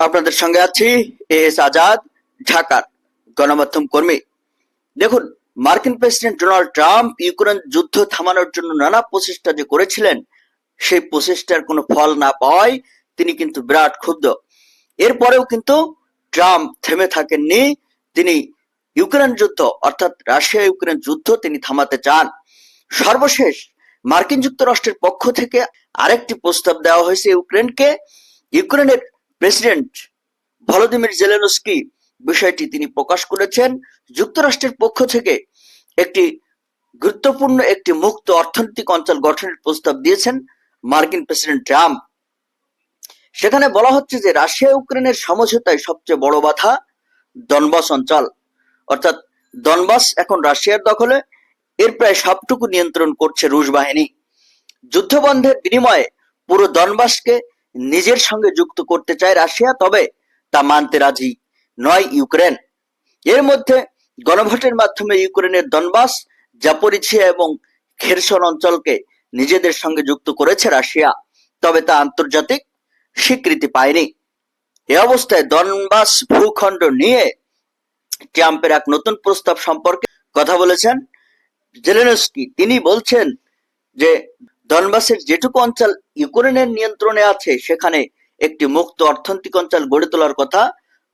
আপনাদের সঙ্গে আছি এস আজাদ, ঢাকার গণমাধ্যম কর্মী। দেখুন, মার্কিন প্রেসিডেন্ট ডোনাল্ড ট্রাম্প ইউক্রেন যুদ্ধ থামানোর জন্য নানা প্রচেষ্টা যে করেছিলেন, সেই প্রচেষ্টার কোনো ফল না পাওয়ায় তিনি কিন্তু বিরাট ক্ষুব্ধ। এরপরেও কিন্তু ট্রাম্প থেমে থাকেননি, তিনি ইউক্রেন যুদ্ধ, অর্থাৎ রাশিয়া ইউক্রেন যুদ্ধ তিনি থামাতে চান। সর্বশেষ, মার্কিন যুক্তরাষ্ট্রের পক্ষ থেকে আরেকটি প্রস্তাব দেওয়া হয়েছে ইউক্রেনকে। ইউক্রেনের প্রেসিডেন্ট ভলোদিমির জেলেনস্কি বিষয়টি তিনি প্রকাশ করেছেন। যুক্তরাষ্ট্রের পক্ষ থেকে একটি গুরুত্বপূর্ণ একটি মুক্ত অর্থনৈতিক অঞ্চল গঠনের প্রস্তাব দিয়েছেন মার্কিন প্রেসিডেন্ট ট্রাম্প। সেখানে বলা হচ্ছে যে রাশিয়া ইউক্রেনের সমঝোতায় সবচেয়ে বড় বাধা দনবাস অঞ্চল। অর্থাৎ দনবাস এখন রাশিয়ার দখলে, এর প্রায় সবটুকু নিয়ন্ত্রণ করছে রুশ বাহিনী। যুদ্ধবন্ধের বিনিময়ে পুরো দনবাসকে নিজের সঙ্গে যুক্ত করতে চায় রাশিয়া, তবে তা মানতে রাজি নয় ইউক্রেন। এর মধ্যে গণভোটের মাধ্যমে ইউক্রেনের দনবাস জাপরিছিয়া এবং খেরসন অঞ্চলকে নিজেদের সঙ্গে যুক্ত করেছে রাশিয়া, তবে তা আন্তর্জাতিক স্বীকৃতি পায়নি। এ অবস্থায় দনবাস ভূখণ্ড নিয়ে ট্রাম্পের এক নতুন প্রস্তাব সম্পর্কে কথা বলেছেন জেলেনস্কি। তিনি বলছেন যে দনবাসের যেটুকু অঞ্চল ইউক্রেনের নিয়ন্ত্রণে আছে, সেখানে একটি মুক্ত অর্থনৈতিক অঞ্চল গড়ে তোলার কথা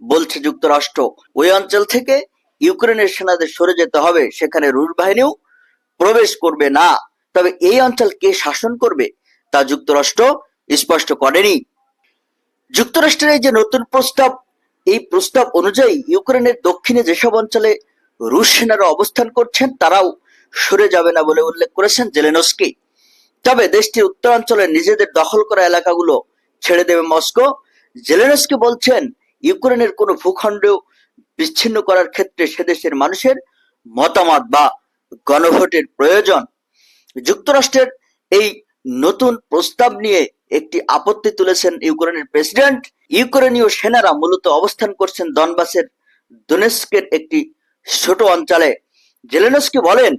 বলছে যুক্তরাষ্ট্র। ওই অঞ্চল থেকে ইউক্রেনের সেনাদের সরে যেতে হবে, সেখানে রুশ বাহিনীও প্রবেশ করবে না। তবে এই অঞ্চল কে শাসন করবে, তা যুক্তরাষ্ট্র স্পষ্ট করেনি। যুক্তরাষ্ট্রের এই যে নতুন প্রস্তাব, এই প্রস্তাব অনুযায়ী ইউক্রেনের দক্ষিণে যেসব অঞ্চলে রুশ সেনারা অবস্থান করছেন, তারাও সরে যাবে না বলে উল্লেখ করেছেন জেলেনস্কি। তবে দেশটির উত্তরাঞ্চলে নিজেদের দখল করা এলাকাগুলো ছেড়ে দেবে মস্কো। জেলেনস্কি বলছেন, ইউক্রেনের কোনো ভূখণ্ড বিচ্ছিন্ন করার ক্ষেত্রে সে দেশের মানুষের মতামত বা গণভোটের প্রয়োজন। যুক্তরাষ্ট্রের এই নতুন প্রস্তাব নিয়ে একটি আপত্তি তুলেছেন ইউক্রেনের প্রেসিডেন্ট। ইউক্রেনীয় সেনারা মূলত অবস্থান করছেন দনবাসের দোনেস্কের একটি ছোট অঞ্চলে। জেলেনস্কি বলেন,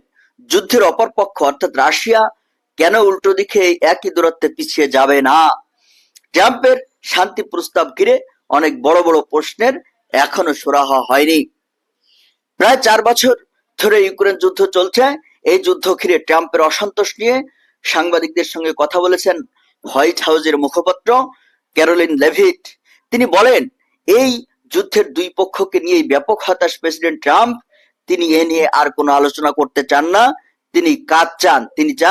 যুদ্ধের অপর পক্ষ অর্থাৎ রাশিয়া কেন উল্টো দিকে একই দূরত্বে পিছিয়ে যাবে না? ট্রাম্পের শান্তি প্রস্তাব ঘিরে অনেক বড় বড় প্রশ্নের এখনও সুরাহা হয়নি। প্রায় চার বছর ধরে ইউক্রেন যুদ্ধ চলছে। এই যুদ্ধ ঘিরে ট্রাম্পের অসন্তোষ নিয়ে সাংবাদিকদের সঙ্গে কথা বলেছেন হোয়াইট হাউসের মুখপাত্র ক্যারোলিন লেভিট। তিনি বলেন, এই যুদ্ধের দুই পক্ষকে নিয়ে ব্যাপক হতাশ প্রেসিডেন্ট ট্রাম্প। তিনি এ নিয়ে আর কোনো আলোচনা করতে চান না। তিনি কাজ চান তিনি চান